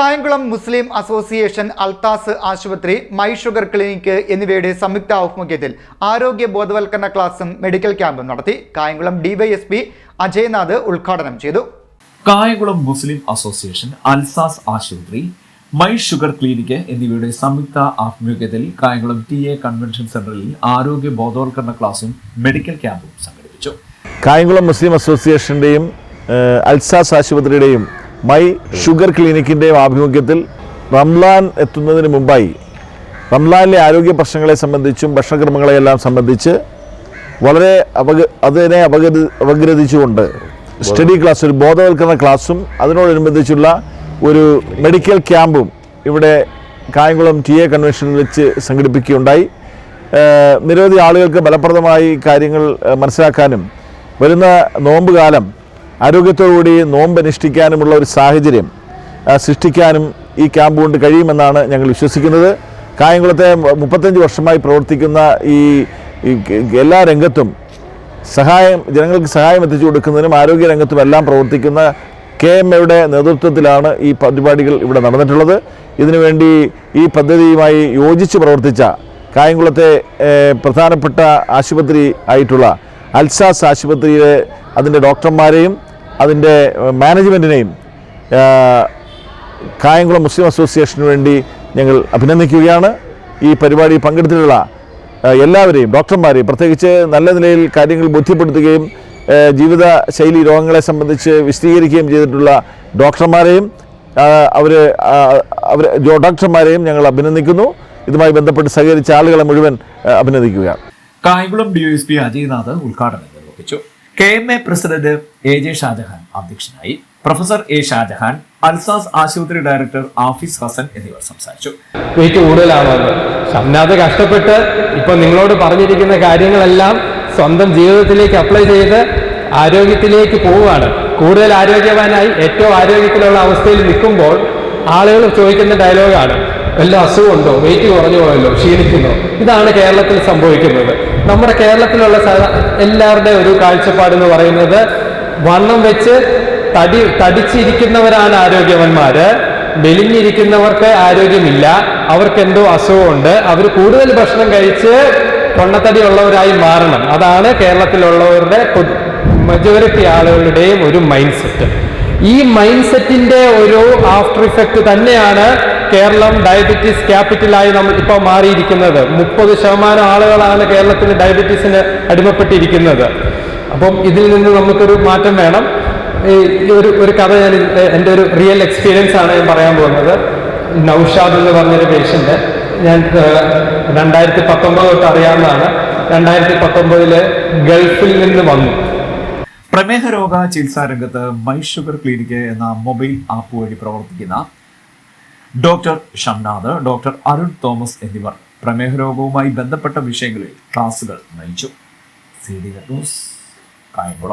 Kayamkulam Muslim association അൽത്താസ് ആശുപത്രി my sugar clinic എന്നിവയുടെ സംയുക്ത ആഭിമുഖ്യത്തിൽ ആരോഗ്യ ബോധവൽക്കരണ ക്ലാസും മെഡിക്കൽ ക്യാമ്പും നടത്തി കായംകുളം ഡിവൈഎസ്പി അജയ്നാഥ് ഉദ്ഘാടനം ചെയ്തു. കായംകുളം മുസ്ലിം അസോസിയേഷൻ അൽസാസ് ആശുപത്രി മൈ ഷുഗർ ക്ലിനിക്ക് എന്നിവയുടെ സംയുക്ത ആഭിമുഖ്യത്തിൽ കായംകുളം ടി എ കൺവെൻഷൻ സെന്ററിൽ ആരോഗ്യ ബോധവൽക്കരണ ക്ലാസും മെഡിക്കൽ ക്യാമ്പും സംഘടിപ്പിച്ചു. കായംകുളം മുസ്ലിം അസോസിയേഷന്റെയും അൽസാസ് ആശുപത്രിയുടെയും മൈ ഷുഗർ ക്ലിനിക്കിന്റെയും ആഭിമുഖ്യത്തിൽ റംലാൻ എത്തുന്നതിന് മുമ്പായി റംലാനിലെ ആരോഗ്യ പ്രശ്നങ്ങളെ സംബന്ധിച്ചും ഭക്ഷണക്രമങ്ങളെയെല്ലാം സംബന്ധിച്ച് വളരെ അപക അതിനെ അപകരി അപഗ്രഥിച്ചുകൊണ്ട് സ്റ്റഡി ക്ലാസ് ഒരു ബോധവൽക്കരണ ക്ലാസ്സും അതിനോടനുബന്ധിച്ചുള്ള ഒരു മെഡിക്കൽ ക്യാമ്പും ഇവിടെ കായംകുളം ടി എ കൺവെൻഷനിൽ വെച്ച് സംഘടിപ്പിക്കുകയുണ്ടായി. നിരവധി ആളുകൾക്ക് ഫലപ്രദമായി കാര്യങ്ങൾ മനസ്സിലാക്കാനും വരുന്ന നോമ്പ് കാലം ആരോഗ്യത്തോടുകൂടി നോമ്പ് അനുഷ്ഠിക്കാനുമുള്ള ഒരു സാഹചര്യം സൃഷ്ടിക്കാനും ഈ ക്യാമ്പ് കൊണ്ട് കഴിയുമെന്നാണ് ഞങ്ങൾ വിശ്വസിക്കുന്നത്. കായംകുളത്തെ മുപ്പത്തഞ്ച് വർഷമായി പ്രവർത്തിക്കുന്ന ഈ എല്ലാ രംഗത്തും സഹായം ജനങ്ങൾക്ക് സഹായം എത്തിച്ചു കൊടുക്കുന്നതിനും ആരോഗ്യ രംഗത്തും എല്ലാം പ്രവർത്തിക്കുന്ന കെ എം എയുടെ നേതൃത്വത്തിലാണ് ഈ പരിപാടികൾ ഇവിടെ നടന്നിട്ടുള്ളത്. ഇതിനുവേണ്ടി ഈ പദ്ധതിയുമായി യോജിച്ച് പ്രവർത്തിച്ച കായംകുളത്തെ പ്രധാനപ്പെട്ട ആശുപത്രി ആയിട്ടുള്ള അൽസാസ് ആശുപത്രിയിലെ അതിന്റെ ഡോക്ടർമാരെയും അതിന്റെ മാനേജ്മെന്റിനെയും കായംകുളം മുസ്ലിം അസോസിയേഷന് വേണ്ടി ഞങ്ങൾ അഭിനന്ദിക്കുകയാണ്. ഈ പരിപാടി പങ്കെടുത്തിട്ടുള്ള എല്ലാവരെയും ഡോക്ടർമാരെയും പ്രത്യേകിച്ച് നല്ല നിലയിൽ കാര്യങ്ങൾ ബോധ്യപ്പെടുത്തുകയും ജീവിത ശൈലി രോഗങ്ങളെ സംബന്ധിച്ച് വിശദീകരിക്കുകയും ചെയ്തിട്ടുള്ള ഡോക്ടർമാരെയും അവർ അവർ ഡോക്ടർമാരെയും ഞങ്ങൾ അഭിനന്ദിക്കുന്നു. ഇതുമായി ബന്ധപ്പെട്ട് സഹകരിച്ച ആളുകളെ മുഴുവൻ അഭിനന്ദിക്കുകയാണ്. Kayamkulam D S P Ajaynath ഉദ്ഘാടനം നിർവഹിച്ചു. K M A president A J Shajahan അധ്യക്ഷനായി പ്രൊഫസർ എ ഷാജഹാൻ അൽസാസ് ആശുപത്രി ഡയറക്ടർ ആഫീസ് ഹസൻ എന്നിവർ സംസാരിച്ചു. വെയിറ്റ് കൂടുതലാണോ? ഷംനാഥ് കഷ്ടപ്പെട്ട് ഇപ്പൊ നിങ്ങളോട് പറഞ്ഞിരിക്കുന്ന കാര്യങ്ങളെല്ലാം സ്വന്തം ജീവിതത്തിലേക്ക് അപ്ലൈ ചെയ്ത് ആരോഗ്യത്തിലേക്ക് പോവുകയാണ്. കൂടുതൽ ആരോഗ്യവാനായി ഏറ്റവും ആരോഗ്യത്തിലുള്ള അവസ്ഥയിൽ നിൽക്കുമ്പോൾ ആളുകൾ ചോദിക്കുന്ന ഡയലോഗാണ് വല്ല അസുഖമുണ്ടോ? വെയിറ്റ് കുറഞ്ഞു പോയല്ലോ ക്ഷീണിക്കുന്നോ? ഇതാണ് കേരളത്തിൽ സംഭവിക്കുന്നത്. നമ്മുടെ കേരളത്തിലുള്ള എല്ലാവരുടെ ഒരു കാഴ്ചപ്പാട് എന്ന് പറയുന്നത് വണ്ണം വെച്ച് തടി തടിച്ചിരിക്കുന്നവരാണ് ആരോഗ്യവന്മാര്. മെലിഞ്ഞിരിക്കുന്നവർക്ക് ആരോഗ്യമില്ല. അവർക്ക് എന്തോ അസുഖമുണ്ട്. അവർ കൂടുതൽ ഭക്ഷണം കഴിച്ച് പൊണ്ണത്തടി ഉള്ളവരായി മാറണം. അതാണ് കേരളത്തിലുള്ളവരുടെ മെജോറിറ്റി ആളുകളുടെയും ഒരു മൈൻഡ് സെറ്റ് ഈ മൈൻഡ് സെറ്റിന്റെ ഒരു ആഫ്റ്റർ ഇഫക്റ്റ് തന്നെയാണ് കേരളം ഡയബറ്റീസ് ക്യാപിറ്റലായി നമ്മൾ ഇപ്പോൾ മാറിയിരിക്കുന്നത്. മുപ്പത് ശതമാനം ആളുകളാണ് കേരളത്തിൽ ഡയബറ്റീസിന് അടിമപ്പെട്ടിരിക്കുന്നത്. അപ്പം ഇതിൽ നിന്ന് നമുക്കൊരു മാറ്റം വേണം. ഒരു ഒരു കഥ ഞാൻ എന്റെ ഒരു റിയൽ എക്സ്പീരിയൻസ് ആണ് ഞാൻ പറയാൻ പോകുന്നത്. നൗഷാദ് എന്ന് പറഞ്ഞൊരു പേഷ്യന്റ്. ഞാൻ രണ്ടായിരത്തി പത്തൊമ്പത് തൊട്ട് അറിയാവുന്നതാണ്. രണ്ടായിരത്തി പത്തൊമ്പതിൽ ഗൾഫിൽ നിന്ന് വന്നു. പ്രമേഹ രോഗ ചികിത്സാ രംഗത്ത് മൈ ഷുഗർ ക്ലിനിക്ക് എന്ന മൊബൈൽ ആപ്പ് വഴി പ്രവർത്തിക്കുന്ന doctor Shamnath doctor Arun Thomas എന്നിവർ പ്രമേഹ രോഗവുമായി ബന്ധപ്പെട്ട വിഷയങ്ങളിൽ ക്ലാസുകൾ നയിച്ചു. C D news Kayamkulam.